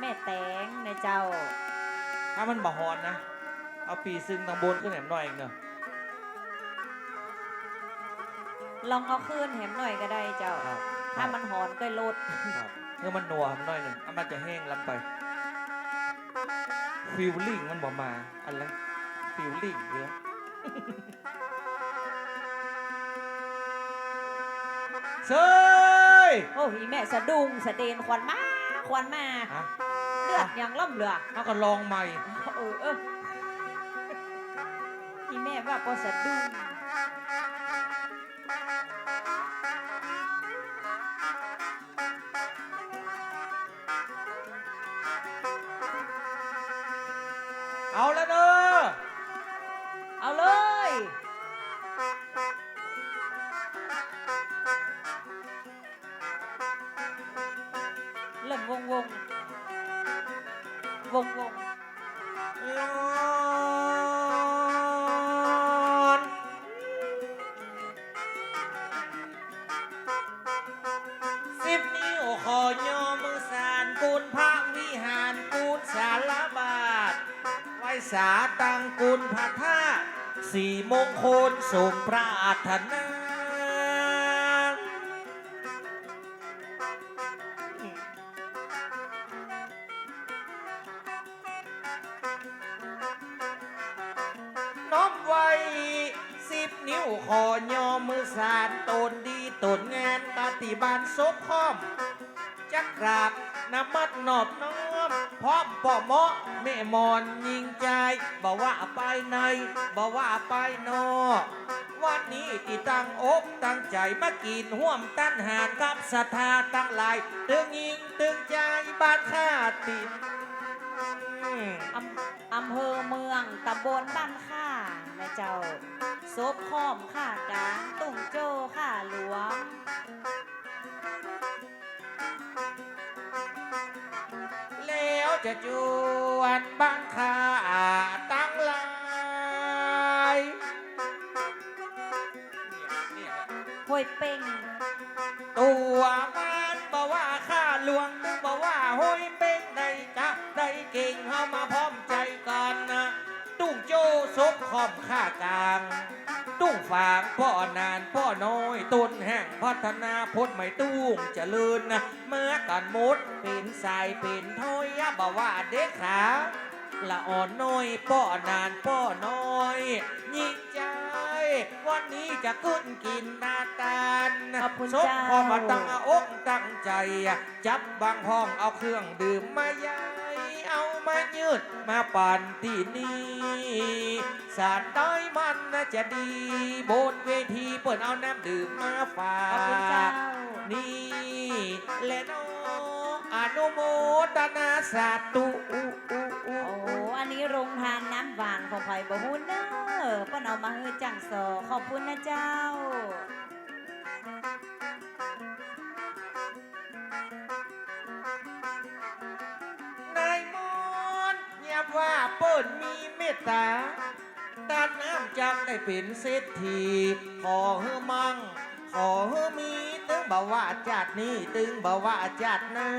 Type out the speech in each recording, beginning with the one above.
แม่แตงในเจ้า ถ้ามันบ่ฮอนนะ เอาปีซึ่งตังบนขึ้นแหนมหน่อยเองเนอะลองเอาคืนแหมหน่อยก็ได้เจ้า ครับถ้ามันหอนก็ลดครับเมื่อมันนัวมันหน่อยหนึ่งอะมันจะแห้งลำไปฟิลลิ่งมันบ่มาอะไรฟิลลิ่งเยอะเซย โอ้ยแม่สะดุ้งสะเดนควันมา ควันมา ฮะเลือดอย่างล่ำเหลือเขาก็ลองใหม่ เออเออพี่แม่ว่าพอสะดุ้ง กุลพระธาตุสี่มงคลสมพระอัถนาน้อมไว้สิบนิ้วขอยอมือสานตนดีตนงานปฏิบัติศพพร้อมจักราบนมัดนอบน้อม พร้อมป่เหมาะแม่มอนยิงใจบอกว่าไปในบอกว่าไปนอกวันนี้ที่ตั้งอกตั้งใจมากินห่วมตั้นหารกับศรัทธาตั้งหลายตึงยิงตึงใจบ้านข้าติดอำอำเภอเมืองตำบลบ้านค่าแม่เจ้าโซบค้อมค่ากลางตุ่งโจ้ค่าหลวง จะจวนบ้านข้าตั้งหลายเนี่ยเนี่ยห้วยเป่งตัวมัน ซบขอมข้ากลาง ตุ้งฝางพ่อนานพ่อน้อยต้นแห่งพัฒนาพดไม่ตุ้งเจริญนะเมื่อกันมดเป็นสายเป็นถ้อยอะบอกว่าเด็กขาละอ่อนน้อยป้อนานป้อน้อยยิ่งใจ วันนี้จะขึ้นกินนาตาลขอบคุณซบเจ้า พอมาตั้งอกตั้งใจ จับบางห้องเอาเครื่องดื่มมายายเอา มายืดมาปั่นที่นี่สารน้อยมันน่าจะดี บนเวทีเปิดเอาน้ำดื่มมาฝาขอบคุณเจ้ากนี่และน้องอนุโมทนาสาธุโอ้โหอันนี้โรงทานน้ำหวานของไผ่บะฮุนเนอเปิ้นเอามาให้จังสอขอบคุณนะเจ้า ว่าเปิ้นมีเมตตาตานน้ำจังได้เป็นเศรษฐีขอเฮมังขอเฮมีตึงบ่าวว่าจัดนี่ตึงบ่าวว่าจัดนา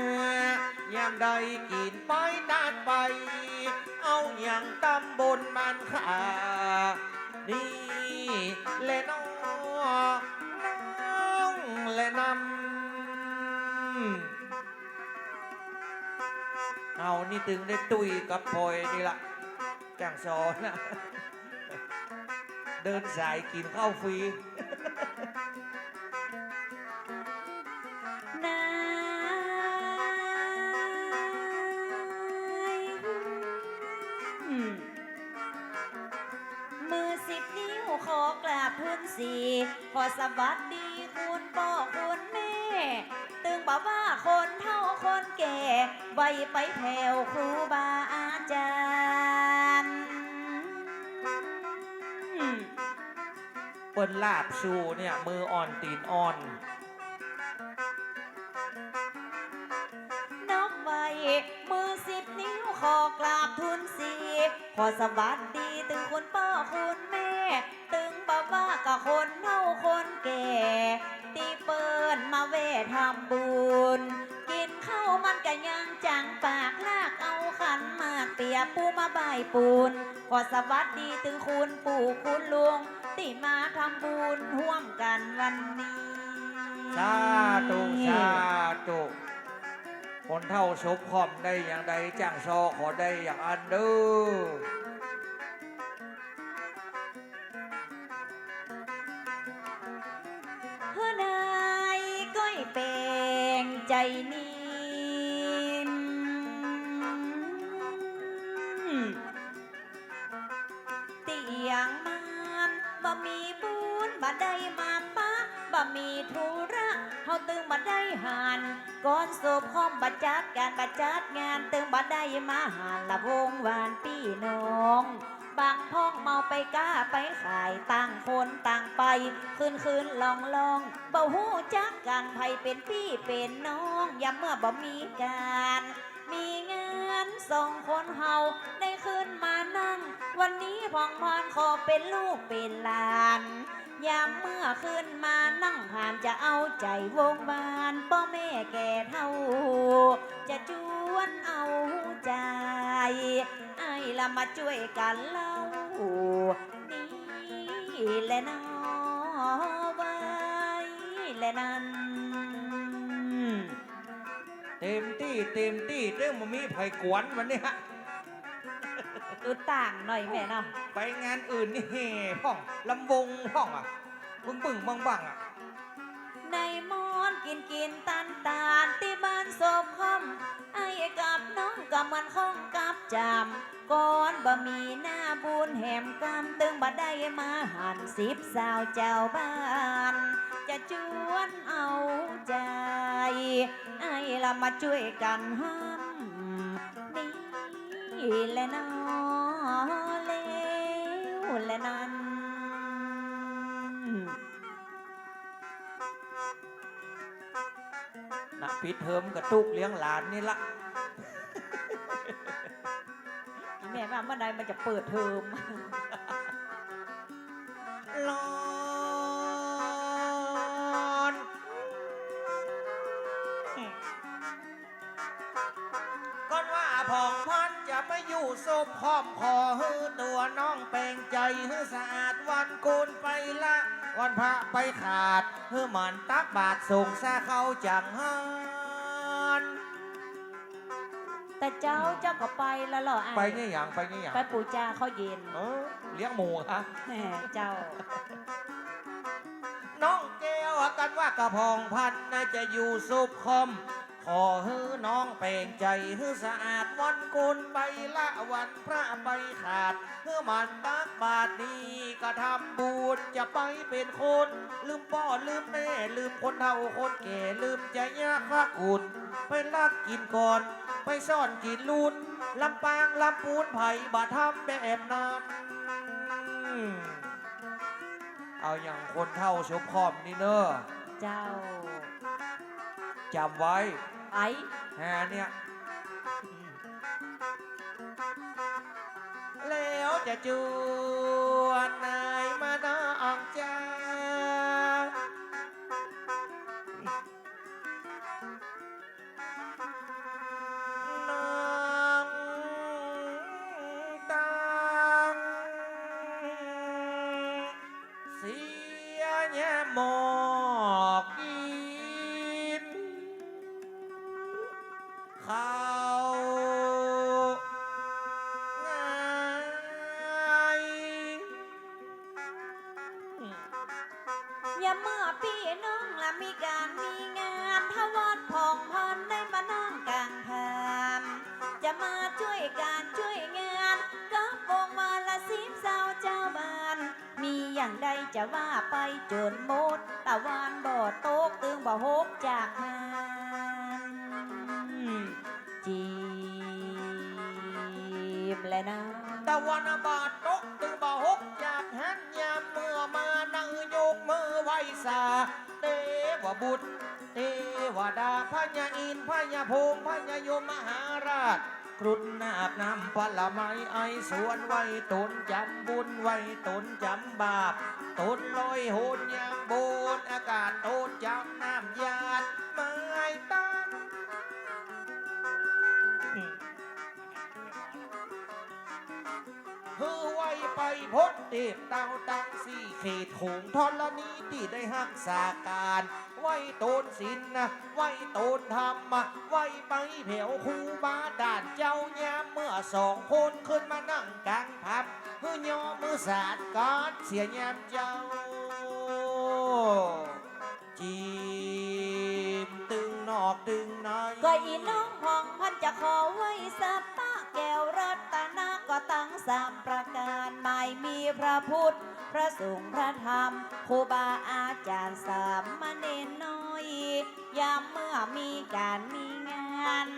ยามใดกินไปนานไป เอาอย่างตำบลมันขานี่และน้องน้องและนำเอานี่ตึงได้ตุยกับพลอยนี่ละ จังสอนะเดินสายกินข้าวฟรีนายมือสิบนิ้วขอกราบพื้นสีขอสวัสดีคุณพ่อคุณแม่ ตึงบอกว่าคนเท่าคนแก่ไว้ไปแผ่วครูบาอาจารย์ เปิ้นลาบสูเนี่ย มืออ่อนตีนอ่อนนกไว้มือสิบนิ้วขอกราบทุนสีขอสวัสดีถึงคุณพ่อคุณแม่ตึงบอกว่ากับคนเท่าคนแก่ตีเปิ้นมาเวททำบุญ กินข้าวมันก็ยังจังปากนาคเอาขันมากเปียปูมาใบปูน ขอสวัสดีถึงคุณปู่คุณลุง ที่มาทำบุญร่วมกันวันนี้ สาธุสาธุคนเท่าชบคอมได้อย่างใดจ้างซอขอได้อย่างอันเด้อ มาหานละวงวานพี่น้อง บางพ้องเมาไปก้าไปขายต่างคนต่างไป คืนคืนลองลองเบาหูจักกันไผเป็นพี่เป็นน้องยามเมื่อบ่มีการ มีงานสองคนเฮาได้ขึ้นมานั่ง วันนี้พองพานขอเป็นลูกเป็นหลานยามเมื่อขึ้นมานั่งผ่านจะเอาใจวงบานป้อแม่แก่เท่า จะจวนเอา ใจ ไอ้ละมาช่วยกันเล่านี่แหละเนอไว้แหละนั้น เต็มที่เต็มที่เรื่องมันมีไผ่กวนวันเนี้ยดูต่างหน่อยแม่เนาะไปงานอื่นนี่เฮ่ห้องลำวงห้องอะปึ้งปึ้งบังบังอะ ในมอนกินกินตันตาลที่บ้านศพคอมไอ้กับน้องกับมันข้องกับจำก่อนบ่มีหน้าบุญแหมกำตึงบ่ได้มาหันสิบสาวเจ้าบ้านจะจวนเอาใจ ไอ้ละมาช่วยกันห้ำนี่แหละนอแล้วและนั้น ปิดเทอมกระตุกเลี้ยงหลานนี่ละแม่ว่าเมื่อใดมันจะเปิดเทอมร้อนก่อนว่าพองพันจะไม่อยู่ศพพร้อมขอฮือตัวน้องแปลงใจฮือสะอาดวันโกนไปละ วันพระไปขาดฮือมันตักบาทส่งซาเข้าจังฮั เจ้าเจ้าก็ไปแล้วเหรออ้ายไปเนี่ยอย่างไปเนี่ยอย่างไปปูจาข้าวเย็นเออเลี้ยงหมูฮะแหมเจ้า น้องแก้วกันว่ากระพองพันน่าจะอยู่ซุปคอม ขอฮื้อน้องเปล่งใจฮื้อสะอาดวันกุลไปละวันพระไปขาดเพื่อมันตักบาทนี้ก็ทำบูญจะไปเป็นคน ลืมพ่อลืมแม่ลืมคนเฒ่าคนแก่ลืมใจยากพักอุ่น ไปลักกินก่อน ไปซ่อนกินลุนลำปางลำปูนไผ่บาทำแบบนั้นเอาอย่างคนเท่าชบคอมนี่เนอะเจ้าจำไว้ ไปแฮเนี่ยแล้วจะจวนนายมาน้องจ้า ว่าไปจนหมดตะวันบ่โตกตึงบ่ฮบจากหานจีบและนะตะวันบาดตกตึงบ่หกจากหันยามเมื่อมานั่งโยกมือไหวสาเทวบุตรเทวดาพญาอินพญาพงพญายมมหาราช ครุฑนาบน้ำผลไม้ไอสวนไว้ตนจำบุญไว้ตนจำบาปตนลอยโหนยังโบนอากาศตนจำน้ำยาดไม้ตั้ง พ้นเทพเต่าตังสี่เขตขงทรณีที่ได้หักษาการ ไว้โตนศิลนะไว้โตนธรรมไว้ไปแผ่วคูบาด่านเจ้ายามเมื่อสองคนขึ้นมานั่งกลางพับเพื่อยอมือสาดกอดเสียยามเจ้าจีบตึงนอกตึงในก็อีน้องห้องพันจะขอไว้สัป ตั้งสามประการไม่มีพระพุทธ พระสงฆ์พระธรรมครูบาอาจารย์สามมาเนนน้อยยามเมื่อมีการมีงาน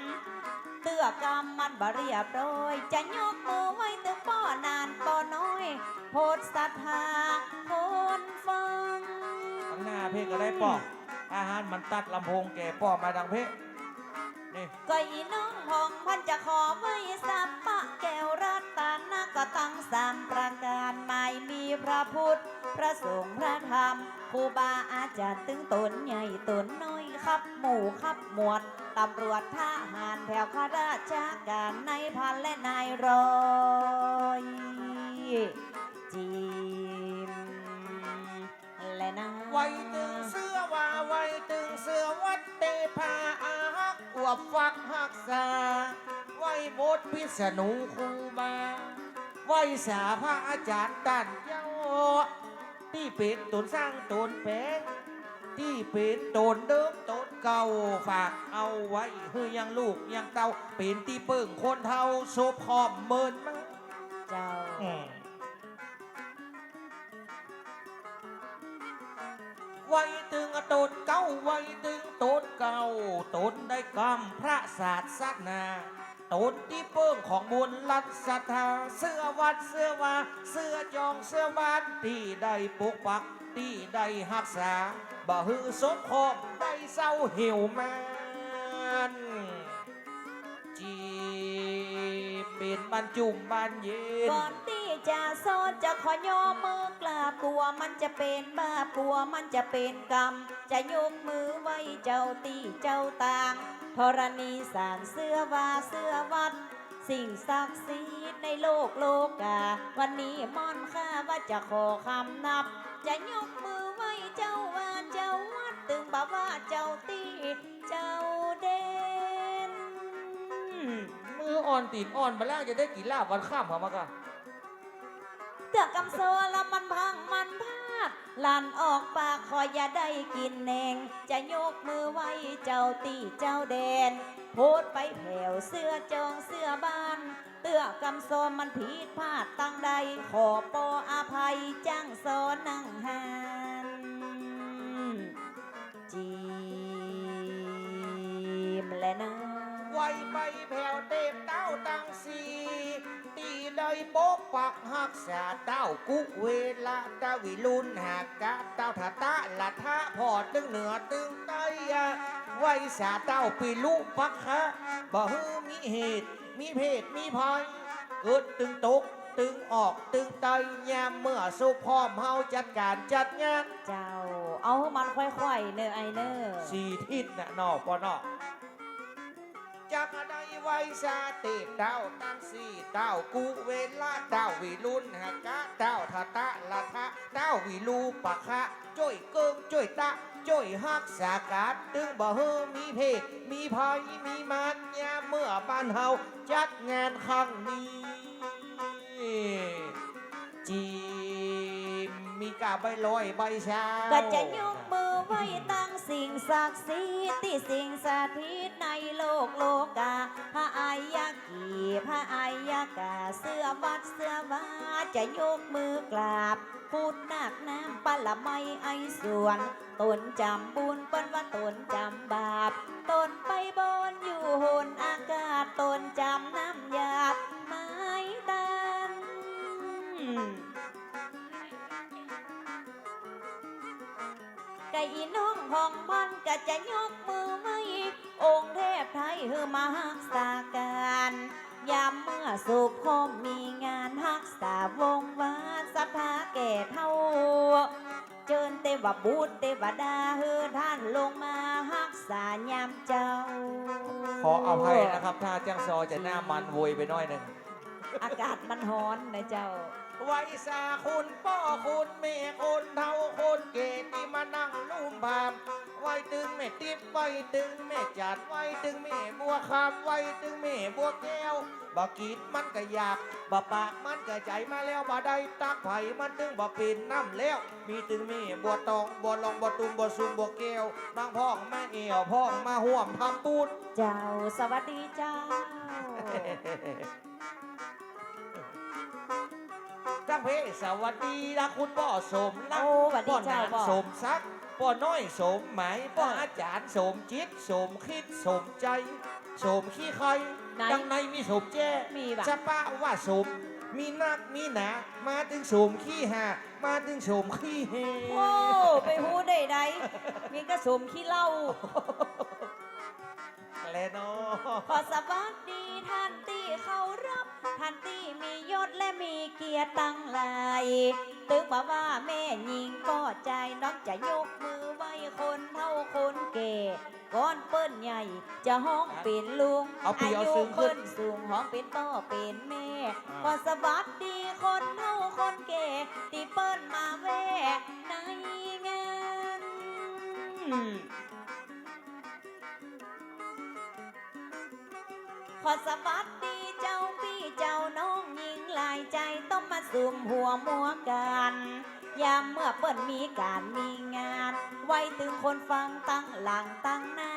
เตื้อกรรมมันบเรียบร้อย จะยกมือไว้ตึงป้อนานป้อน้อย โพดศรัทธาคนฟังข้างหน้าเพก็ได้ปอกอาหารมันตัดลำโพงแก่ปอกมาดังเพนี่ก็อีน้องห้องพันจะขอไว้สัปปะแก้วรัตนา ก็ตั้งสามประการไม่มีพระพุทธ พระสงฆ์พระธรรมครูบาอาจารย์ตึงตนใหญ่ตนน้อยครับหมู่ครับหมวดตำรวจทหารแถวข้าราชการในายพันและนายร้อยจีมและนายไว้ตึงเสื้อว่าไว้ตึงเสื้อวัดเตพาอาฮักอวบฟักหักษาไว้หมดพิษณุครูบา ไว้สาพระอาจารย์ตันเจ้าที่เป็นตนสร้างตนแปลงที่เป็นตนเดิมตนเก่าฝากเอาไว้เฮือยังลูกยังเต้าเป็นที่เปิ่งคนเท่าโซพอมเมินมั้งเจ้าอืมไว้ตึงตนเก่าไว้ตึงตนเก่าตนได้กรรมพระศาสนา ตนที่เปิ้งของบุญรัตศรัทธาเสื้อวัดเสื้อวาเสื้อจองเสื้อวานที่ได้ปกปักที่ได้หักษาบ่ฮือสมคมได้เศร้าเหี่ยวมันจีเป็นบรรจุมบานเย็นก่อนที่จะโซนจะขอยอมือกราบกลัวมันจะเป็นบาปกลัวมันจะเป็นกรรม จะยกมือไว้เจ้าตีเจ้าต่าง ธรณีสารเสื้อวาเสื้อวัดสิ่งศักดิ์สิทธิ์ในโลกโลกา วันนี้ม่อนข้าว่าจะขอคำนับ จะยกมือไว้เจ้าว่าเจ้าวัดตึงบอกว่าเจ้าตีเจ้าเด่นมืออ่อนตีนอ่อนมาแล้วจะได้กี่ลาบวันข้ามเขามากะเตือกกำโซแล้วมันพังมันพ ลาดลันออกปากคอยอย่าได้กินแหนง จะยกมือไว้เจ้าตีเจ้าแดน โพดไปแผวเสื้อจองเสื้อบ้าน เตือกำโซมันผิดพลาดตั้งใด ขอปออภัยจ้างโซนั่งหา โปกปักหักษาเต้ากุเวลาตาวิลุนหากกะเต้าทาตะละทะพอดตึงเหนือตึงใต้อะไว้สาเต้าปีลุปักคะบ่ฮือมีเหตุ มีเพศมีภัยเกิดตึงตกตึงออกตึงไตยามเมื่อสุพร้อมเฮาจัดการจัดงาน เจ้า เอามันค่อยๆ เนอไอเนอสี่ทิศน่ะนอกปอนอก จากอะไรไว้สาตบเต้าตั้งสี่เต้ากูเวลาเต้าวิรุณหากะเต้าทาตะละทะเต้าวิลูปะคะจ้อยเกิงจ้อยตะจ้อยฮักสากาดตึงบ่เฮมีเพศมีภัยมีมันยาเมื่อบ้านเฮาจัดงานครั้งนี้จีมมีกาใบลอยใบชาก็จะยกมือ ไว้ตั้งสิ่งศักดิ์สิทธิ์ที่สิ่งสถิตในโลกโลกาพระอายากีพระอายากาเสื้อวัดเสื้อวาจะยกมือกราบพูดนักน้ำปะละไม่ไอส่วนตนจำบุญเปิ้นว่าตนจำบาปตนไปบนอยู่หนอากาศตนจำน้ำยาไม้ตัน ไก่อีน้องห้องมันก็จะยกมือไว้องค์เทพไทยเฮือมาฮักษาการยามเมื่อสุพมมีงานฮักษาวงวานศรัทธาแก่เท่า เจิญเทวบุตรเทวดาเฮือท่านลงมาฮักษายามเจ้า ขออภัยนะครับ ถ้าจังซอจะหน้ามันโวยไปหน้อยหนึ่ง อากาศมันร้อนนะเจ้า ไว้สาคุณพ่อคุณแม่คนเท่าคนเกตที่มานั่งลุ่มพามไว้ตึงแม่ติ๊บไว้ตึงแม่จัดไว้ตึงแม่บัวคำไว้ตึงแม่บัวแก้วบ่กินมันก็อยากบ่ปากมันก็ใจมาแล้วบ่ได้ตักไผ่มันตึงบ่เป็นน้ำแล้ว มีตึงแม่บัวตองบัวลองบัวตุมบัวซุมบัวแก้วบางพ่องแม่เอวพ่องมาห่วมทำบุญเจ้าสวัสดีเจ้า ตั้งเพสวัสดีนะคุณพ่อสมรักโอ้สวัสดีพ่อเจ้านางพ่อ สมซักพ่อน้อยสมหมายพ่อเออออาจารย์สมจิตสมคิดสมใจ สมขี้ใครไหนดังในมีสมแจ้มีปะจะปะว่าสม มีนักมีหนา มาถึงสมขี้หามาถึงสมขี้เฮ โอ้ ไปหูได้ไดมีกระสมขี้เหล่า แล้วเนาะขอสวัสดีท่านที่เขารับ ท่านที่มียศและมีเกียรติตั้งหลายตึกมาว่าแม่หญิงก็ใจน้องจะยกมือไหว้คนเท่าคนแก่ก้อนเปิ้นใหญ่ จะห้องเป็นลุงเอาปีเอายุซึ้งขึ้เปิ้นนสูงห้องเป็นพ่อเป็นแม่อ่าขอสวัสดีคนเท่าคนแก่ที่เปิ้นมาแว่ในงาน อสวัสดีเจ้าพี่เจ้าน้องหญิงหลายใจต้องมาสุมหัวมัวกันยามเมื่อเปิ้นมีการมีงาน ไว้ถึงคนฟังตั้งหลังตั้งหน้า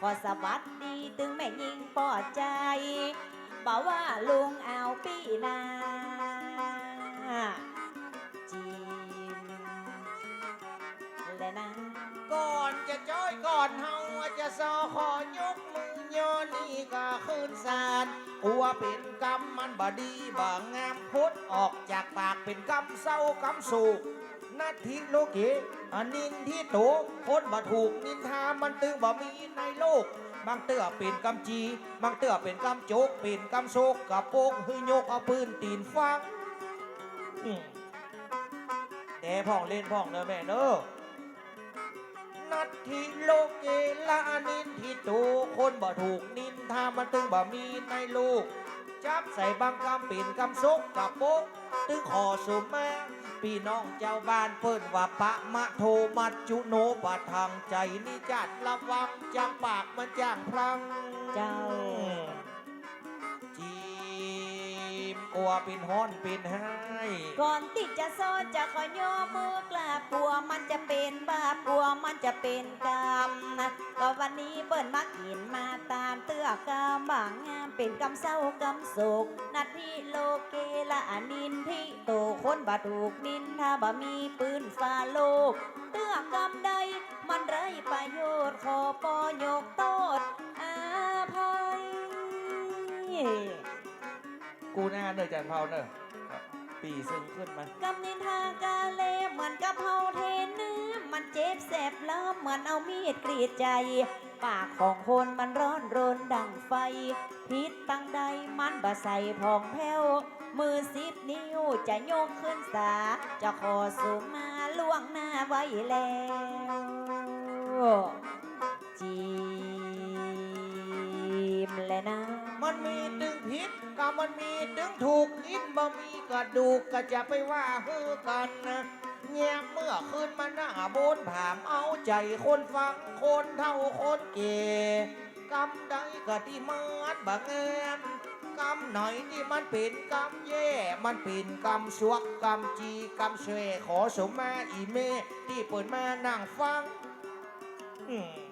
ขอสวัสดีถึงแม่ยิงปอดใจบอกว่าลุงเอาปีนาจีมและนะก่อนจะจ้อยก่อนเฮาจะซอขอ สารกลัวเป็นกรรมมันบดีบ่งามพุดออกจากปากเป็นกรรมเศร้ากรรมสุกนาทิโลเกอันนินที่โตคนบ่ถูกนินทามันตึงบ่มีในโลก บางเตื้อเป็นกำจี บางเตื้อเป็นกำโจก เป็นกำโซกกะโปกหือยกเอาปืนตีนฟังแต่พ่องเล่นพ่องเนอะแม่เนอะ นัทธิโลกเกลานินทิตูคนบ่ถูกนินทามันตึงบ่มีในโลก จับใส่บางกำปิ่นกำซกกับโป๊กตึงขอสุมแม่พี่น้องเจ้าบ้านเปิ้นว่าปะมะโทมัจจุโนปะทางใจนี่จัดระวังจังปากมันจ้างพลังเจ้า กลัวเป็นฮ้อนเป็นไห้ก่อนที่จะโซจะขอยอมือกราบกลัวมันจะเป็นบาปกลัวมันจะเป็นกรรมนะก็วันนี้เปิ้นมากินมาตามเตื้อกรรมบางงามเป็นกรรมเศร้ากรรมโศกนาทีโลเกละอนินทิโตคนบาถูกนินถ้าบ่มีปืนฟ้าโลก เตื้อกรรมใดมันไรประโยชน์ขอปอยกโหน้าเนอจันเผาเนอะปีซึ้งขึ้นมากำนินทากาเลเหมือนกับเผาเทนเนื้อมันเจ็บแสบล้อเหมือนเอามีดกรีดใจ ปากของคนมันร้อนรนดังไฟ พิษตั้งใดมันบะใส่พองแผ้ว มือสิบนิ้วจะโยกขึ้นสา จะขอสูงมาล่วงหน้าไว้แล้วจีมและนะ มันมีตึง ผิดก็มันมีตึงถูกอินบ่มีกระดูกก็จะไปว่าฮือกันนะแง่เมื่อคืนมาหน้าโบนผามเอาใจคนฟังคนเท่าคนเก่กำใดก็ที่มันบักแงมกำไหนที่มันเป็นกำแย่ มันเป็นกำสวกกำจีกำเสวขอสมมาอีเมที่เปิดมานั่งฟัง อืม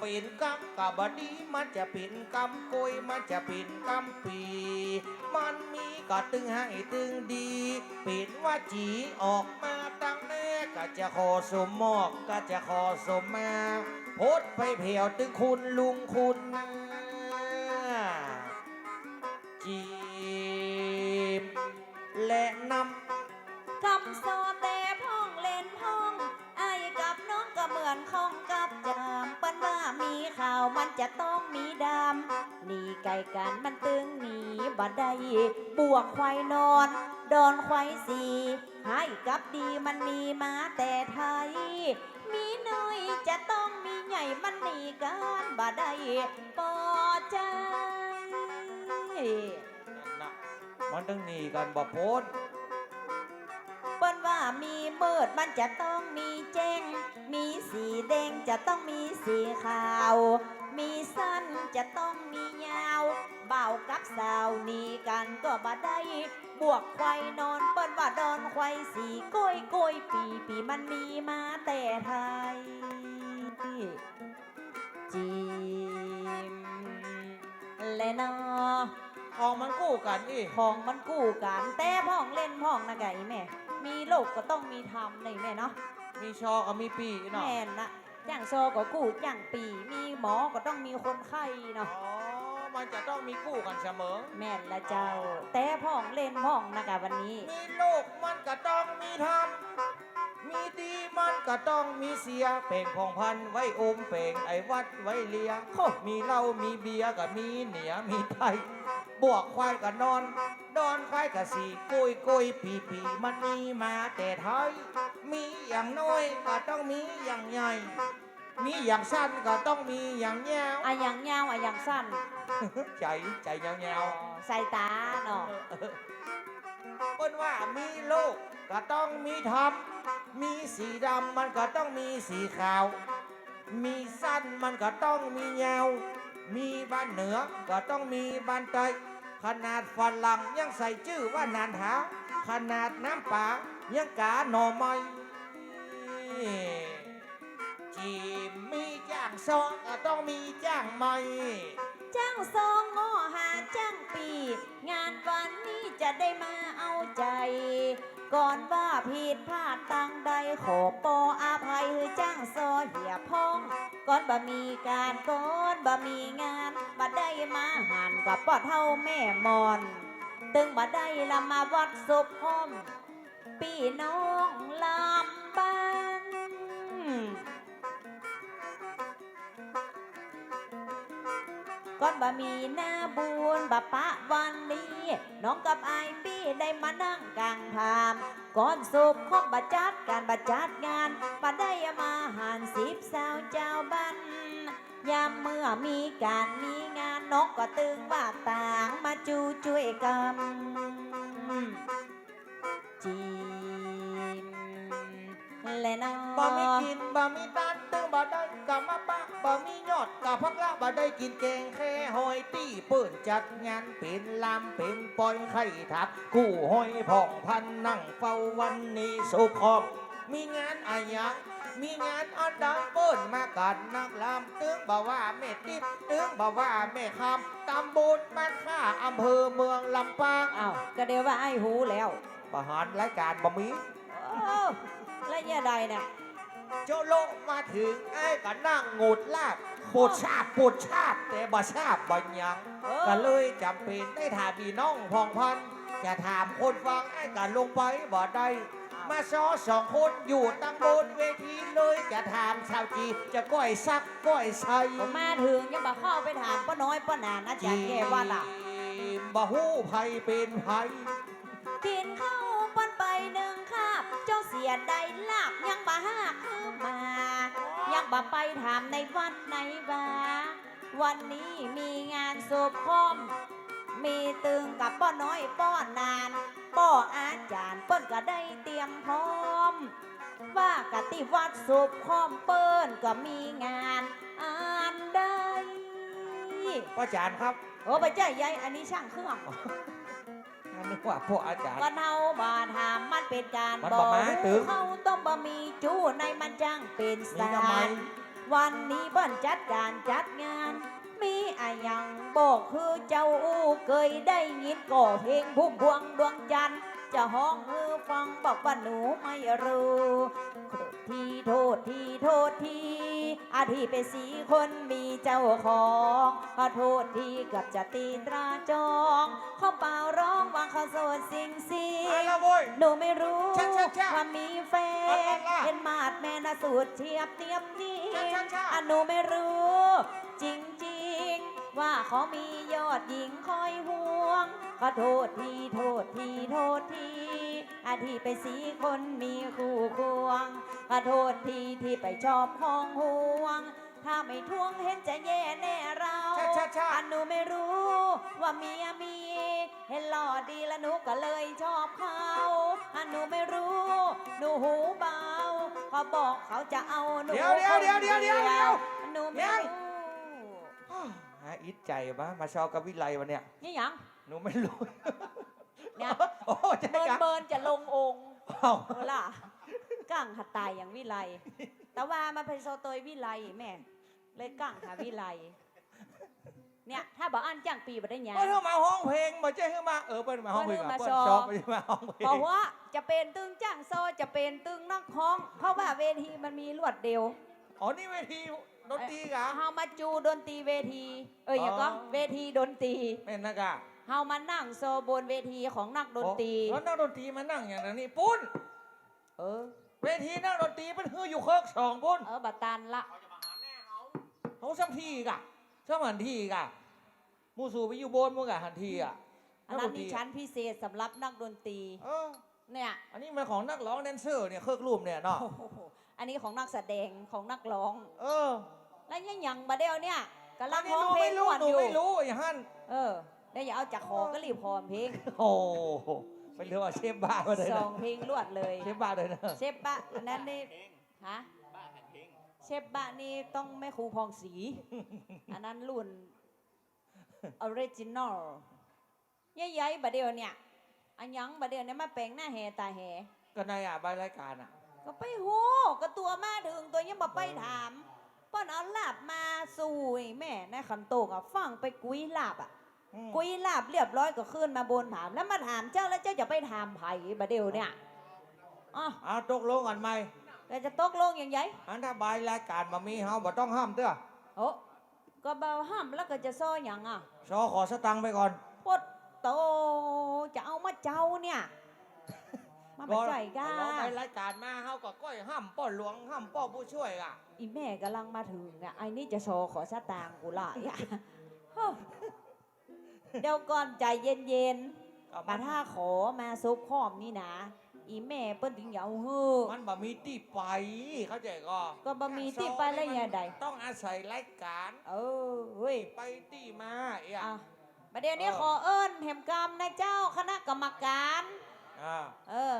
เป็นกำกับบดีมันจะเป็นกำกยมันจะเป็นกำปี มันมีก็ตึงให้ตึงดีเป็นว่าจีออกมาตั้งแน่ก็จะขอสมมอกก็จะขอสมมาโพดไปเพียวตึงคุณลุงคุณจีบและนำกำโซแต่ จะต้องมีดำหนีไก่กันมันตึงหนีบัดใดบวกควายนอน ดอนควายสีให้กับดีมันมีมาแต่ไทย มีน้อยจะต้องมีใหญ่มันหนีกันบัดใดปอใจนั่นนะมันต้องหนีกันบ่พ้นเปิ้นว่ามีเบิดมันจะต้องมีแจ้ง มีสีแดงจะต้องมีสีขาว มีสั้นจะต้องมียาว เบากับสาวหนีกันก็บ่ได้ บวกควายนอนเปิ้นว่าดอนควายสีโก้ยโก้ยปีปีมันมีมาแต่ไทยจีมและนอของมันกู้กันอีของมันกู้กันแต่พ่องเล่นพ่องนะไก่แม่ มีโลกก็ต้องมีทำนี่แม่เนาะ มีชอกับมีปีเนาะ แม่นนะ จ้างโซก็กู้จ้างปี มีหมอก็ต้องมีคนไข้อ๋อเนาะมันจะต้องมีกู้กันเสมอ แม่นละเจ้า แต่พ่องเล่นพ่องนะกะวันนี้ มีโลกมันก็ต้องมีธรรม มีดีมันก็ต้องมีเสีย เป่งพองพันไว้อมเป่งไอ้วัดไว้เลียโคมีเหล้ามีเบียร์ก็มีเหนียมีไทยบวกควายก็นอน นอนควายก็สีกุยกุยปีปีมันมีมาแต่ไทยมีอย่างน้อยก็ต้องมีอย่างใหญ่ มีอย่างสั้นก็ต้องมีอย่างยาวอะอย่างยาวอะอย่างสั้น ใจใจยาวๆใส่ตาเนาะเปิ้นว่ามีโลกก็ต้องมีธรรมมีสีดำมันก็ต้องมีสีขาว มีสั้นมันก็ต้องมียาว มีบ้านเหนือก็ต้องมีบ้านใต้ ขนาดฝรั่งยังใส่ชื่อว่านานหา ขนาดน้ำป่ายังกาหน่อไม้จีมมีจ้างซองก็ต้องมีจ้างไม้ จ้างซองงอหาจ้างปี งานวันนี้จะได้มาเอาใจ ก่อนว่าผิดพลาดตังใดขอปออาภัยให้จ้างซอเหี่ยพ้อง ก่อนบ่มีการก่อนบ่มีงานบ่ได้มาหันกับปอดเท่าแม่มอน ตึงบ่ได้ละมาวัดศพพ้อมพี่น้องลำบ้าน ก่อนบ่มีหน้าบุญบะปะวันนี้ น้องกับไอายปี้ได้มานั่งกลางพามก่อนสุบครบบัจัดการบัจัดงานบ่ได้มาหานสิบสาวเจ้าบ้านยามเมื่อมีการมีงานนกก็ตึงว่าต่างมาจูช่วยกันจีมและนองบ่มีกินบ่มีตันตึงบ่ได้กะมา บ่มียอดกะพักละบ่ได้กินแกงแค่หอยตี้เปิ่นจัดงานเป็นลำเป็นปอยไข่ทับกู้หอยพ่องพันนั่งเฝ้าวันนี้สุขอมมีงานอะหยังมีงานอันใดเปิ้นมากันนักลำตึงบ่ว่าแม่ติ๊บตึงบ่ว่าแม่คำตำบลบ้านค่าอำเภอเมืองลำปางอ้าวก็เดี๋ยวว่าไอ้หูแล้วประหารรายการบ่มีโอ้แล้วเนี่ยใดเนี่ย โจโลมาถึงไอ้ก็นั่งงูดลาบปวดชาบปวดชาบแต่บ่ชาบบ่ยังเออก็เลยจำเป็นได้ถามพี่น้องพองพัน จะถามคนฟังไอ้ก็ลงไปบ่ได้มาซอสองคนอยู่ตั้งบนเวทีเลยจะถามชาวจีนจะก้อยซักก้อยใส่ผมมาถึงยังบ่เข้าไปถามป้าน้อยป้านานอาจารย์แกว่าล่ะบ่ฮู้ไผเป็นไผกินข้าวป้นไปหนึ่งคาบ เจ้าเสียใดลาบยังบ่หาคือ มา ยังบ่ไปถามในวัดไหนว่าวันนี้มีงานศพพร้อมมีตึงกับป้าน้อยป้อนานป้ออาจารย์เปิ้นก็ได้เตรียมพร้อม ว่ากติวัดศพพร้อมเปิ้นก็มีงานอันใดป้าจารย์ครับ โอ้ไปเจ้าใหญ่อันนี้ช่างเครื่อง นึกว่าพวกอาจารย์วันเฮาบาถามมันเป็นการมันบบ่อกมาถึงเขาต้องบะมีจู้ในมันจังเป็นมีสาทำไม ร วันนี้เบิ้นจัดการจัดงาน มีอะหยังบอกคือเจ้าอู้เคยได้ยินก่อเพลงพุ่มพวงดวงจันทร์จะห้องฮือฟังบอกว่าหนูไม่รู้ โทษทีโทษทีโทษที อาทีเป็นสีคนมีเจ้าของขอโทษทีกับจะตีตราจองเขาเป่าร้องว่าเขาโสดสิ่งสิเอาละเว้ย หนูไม่รู้ชะชะชะว่ามีแฟละนละละเป็นมาดแม่นะสูตรเทียบเทียบนี้ชะชะชะอะหนูไม่รู้ จริงๆ ว่าเขามียอดหญิงคอยห่วงขอโทษทีโทษทีโทษที อาที่ไปสีคนมีคู่ควงขอโทษทีที่ไปชอบห้องห่วง ถ้าไม่ทวงเห็นจะแย่แน่เราชะชชาชาอันหนูไม่รู้ว่าเมียมี เห็นหล่อดีแล้วหนูก็เลยชอบเขาอันหนูไม่รู้ หนูหูเบาเขาบอกเขาจะเอาหนูเดี๋ยวเดี๋ยวเดี๋ยวเดี๋ยวเดี๋ยวเดี๋ยวหนูไม่เดี๋ยว รู้หาอิดใจปะมาชอบกับวิไลวันเนี้ยนี่หยัง หนูไม่รู้ เนี่ย โอ้ใจเบิร์นกันเบิร์นจะลงองค์เอ้าเออล่ะกั้งหัดตายอย่างวิไลแต่ว่ามันเป็นโซโตยวิไลแม่เลยกั้งหาวิไลเนี่ยถ้าบอกอันจ้างปีบ่ได้หยัง เพิ่นมาห้องเพลงมาเจ้ามาเออเพิ่นมาห้องเพลงเพิ่นอะมาเพิ่นชอบชอบไปมาห้องเพลงบอกว่าจะเป็นตึงจ้างโซจะเป็นตึงนักฮ้อง เพราะว่าเวทีมันมีลวดเดียว อ๋อนี่เวทีดนตรีกะ เฮามาจูดนตรีเวที เอ้ยอย่างก็อ๋อเวทีดนตรีแม่นนะกะ เฮามานั่งโซบนเวทีของนักดนตรีอ๋อแล้วนักดนตรีมานั่งอย่างนั้นนี่ปุ้น เออ เวทีนักดนตรีเป็นฮืออยู่เคิร์กสองปุ้น เออบัตตันละเขาซ้ำที่กะซ้ำหันที่กะมูสูไปอยู่บนมูกะหันที่อะอันนั้นนี่ชั้นพิเศษสำหรับนักดนตรีเออเนี่ย อันนี้มันของนักร้องแดนเซอร์เนี่ยเครื่องรูปเนี่ยเนาะโอ้โหอันนี้ของนักแสดงของนักร้อง เออ แล้วยังยังมาเดียวเนี่ยกำลัอังนนี้ร้องหนูเพลไม่งรู้ม่วนหนูอยู่ไม่รู้อย่าหันเออ แล้วอย่าเอาจากคอก็รีบพร้อมเพลงโอ้โหเป็นเรื่องว่าเชฟบ้ามาเลยสนะองเพลงรวดเลยเชฟบ้าเลยนะเชฟบะอันนั้นนี่ฮะเชฟบะนี่ต้องแม่ครูพองศรีอันนั้นรุ่นออริจินอลใหญ่ๆบัดเดียวเนี่ยอันยังบัดเดียวเนี่ยมาแปลงหน้าแหตาแหก็ในอะใบรายการอะ ก็ไปโหก็ตัวมาถึงตัวยังมาไปถามป้อนเอาลาบมาสู่ไอ้แม่ในขันโตกอะฟังไปกุยลาบอะ อืมกุยลาบเรียบร้อยก็ขึ้นมาบนถาม แล้วมาถามเจ้าแล้วเจ้าจะไปถามไผ่บะเดียวเนี่ยอ๋อเอาตกลงกันไหมแล้วจะตกลงอย่างไงอันถ้าใบรายการมามีเฮาบ่ต้องห้ามเด้อโอ้ก็เบาห้ามแล้วก็จะซ้ออย่างอะซอขอสตังค์ไปก่อนปดโตจะเอามาเจ้าเนี่ย มาไปใส่ก้ารอใบรายการมาเฮาก็ก้อยห้ามป้อหลวงห้ามป้อผู้ช่วยอะ อีแม่กำลังมาถึงอะไอ้นี่จะโชว์ขอสตางค์กูละอะเฮ้อ เดี๋ยวก่อนใจเย็นๆก็ปามันถ้าขอมาซุปข้อมนี่นะ อีแม่เปิ้นถึงเหยาเฮือมันบ่มีที่ไป เข้าใจก็ก็บะมีที่ไปแล้วยังไดต้องอาศัยรายการ เออเฮ้ยไปที่มาเอะอะประเดี๋ยวนี้เออขอเอิ้นแหมกรรมนะเจ้าคณะกรรมการ อ่า เออ